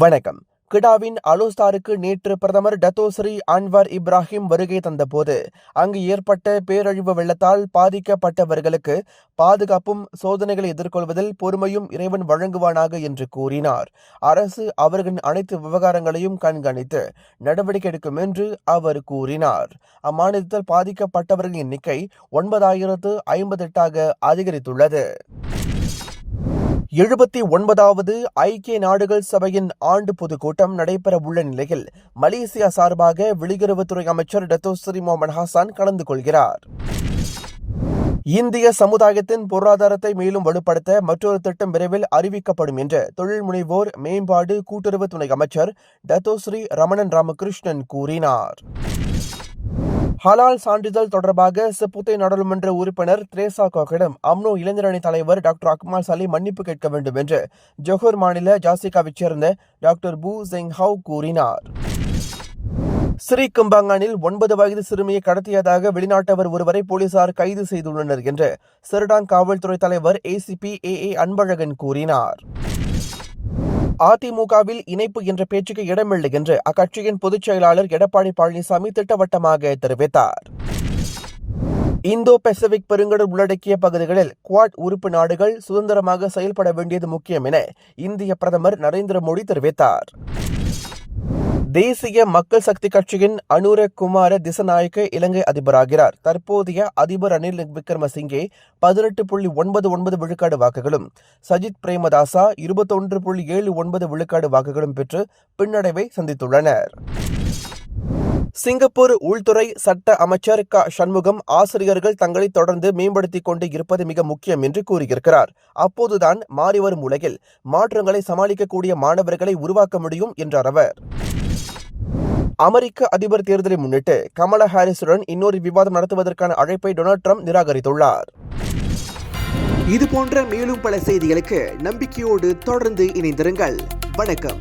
வணக்கம். கிடாவின் அலோஸ்தாருக்கு நேற்று பிரதமர் டத்தோஸ்ரீ அன்வர் இப்ராஹிம் வருகை தந்தபோது அங்கு ஏற்பட்ட பேரழிவு வெள்ளத்தால் பாதிக்கப்பட்டவர்களுக்கு பாதுகாப்பும் சோதனைகளை எதிர்கொள்வதில் பொறுமையும் இறைவன் வழங்குவானாக என்று கூறினார். அரசு அவர்களின் அனைத்து விவகாரங்களையும் கண்காணித்து நடவடிக்கை எடுக்கும் என்று அவர் கூறினார். அம்மாநிலத்தில் பாதிக்கப்பட்டவர்களின் எண்ணிக்கை ஒன்பதாயிரத்து ஐம்பத்தெட்டாக அதிகரித்துள்ளது. எழுபத்தி ஒன்பதாவது ஐக்கிய நாடுகள் சபையின் ஆண்டு பொதுக்கூட்டம் நடைபெற உள்ள நிலையில் மலேசியா சார்பாக வெளியுறவுத்துறை அமைச்சர் டத்தோஸ்ரீ மோமன் ஹாசான் கலந்து கொள்கிறார். இந்திய சமுதாயத்தின் பொருளாதாரத்தை மேலும் வலுப்படுத்த மற்றொரு திட்டம் விரைவில் அறிவிக்கப்படும் என்று தொழில் முனைவோர் மேம்பாடு கூட்டுறவு துணை அமைச்சர் டத்தோஸ்ரீ ரமணன் ராமகிருஷ்ணன் கூறினார். ஹலால் சான்றிதழ் தொடர்பாக செப்புத்தை நாடாளுமன்ற உறுப்பினர் திரேசா கோக்கிடம் அம்னோ இளைஞரணி தலைவர் டாக்டர் அக்மால் சலி மன்னிப்பு கேட்க வேண்டும் என்று ஜொஹூர் மாநில ஜாசிகாவைச் சேர்ந்த டாக்டர் பூ செங் ஹவ் கூறினார். ஸ்ரீ கும்பாங்கானில் ஒன்பது வயது சிறுமியை கடத்தியதாக வெளிநாட்டவர் ஒருவரை போலீசார் கைது செய்துள்ளனர் என்று சிறுடாங் காவல்துறை தலைவர் ஏசிபி ஏ ஏ அன்பழகன் கூறினார். அதிமுகவில் இணைப்பு என்ற பேச்சுக்கு இடமில்லை என்று அக்கட்சியின் பொதுச் செயலாளர் எடப்பாடி பழனிசாமி திட்டவட்டமாக தெரிவித்தார். இந்தோ பசிபிக் பெருங்கடல் உள்ளடக்கிய பகுதிகளில் குவாட் உறுப்பு நாடுகள் சுதந்திரமாக செயல்பட வேண்டியது முக்கியம் என இந்திய பிரதமர் நரேந்திர மோடி தெரிவித்தார். தேசிய மக்கள் சக்தி கட்சியின் அனுர குமார திசநாயக்க இலங்கை அதிபராகிறார். தற்போதைய அதிபர் ரணில் விக்ரமசிங்கே பதினெட்டு புள்ளி ஒன்பது ஒன்பது விழுக்காடு வாக்குகளும் சஜித் பிரேமதாசா இருபத்தொன்று புள்ளி ஏழு ஒன்பது விழுக்காடு வாக்குகளும் பெற்று பின்னடைவை சந்தித்துள்ளனர். சிங்கப்பூர் உள்துறை சட்ட அமைச்சர் க. சண்முகம் ஆசிரியர்கள் தங்களை தொடர்ந்து மேம்படுத்திக் கொண்டு இருப்பது மிக முக்கியம் என்று கூறியிருக்கிறார். அப்போதுதான் மாறிவரும் உலகில் மாற்றங்களை சமாளிக்கக்கூடிய மாணவர்களை உருவாக்க முடியும் என்றார் அவர். அமெரிக்க அதிபர் தேர்தலை முன்னிட்டு கமலா ஹாரிஸுடன் இன்னொரு விவாதம் நடத்துவதற்கான அழைப்பை டொனால்ட் ட்ரம்ப் நிராகரித்துள்ளார். இது போன்ற மேலும் பல செய்திகளுக்கு நம்பிக்கையோடு தொடர்ந்து இணைந்திருங்கள். வணக்கம்.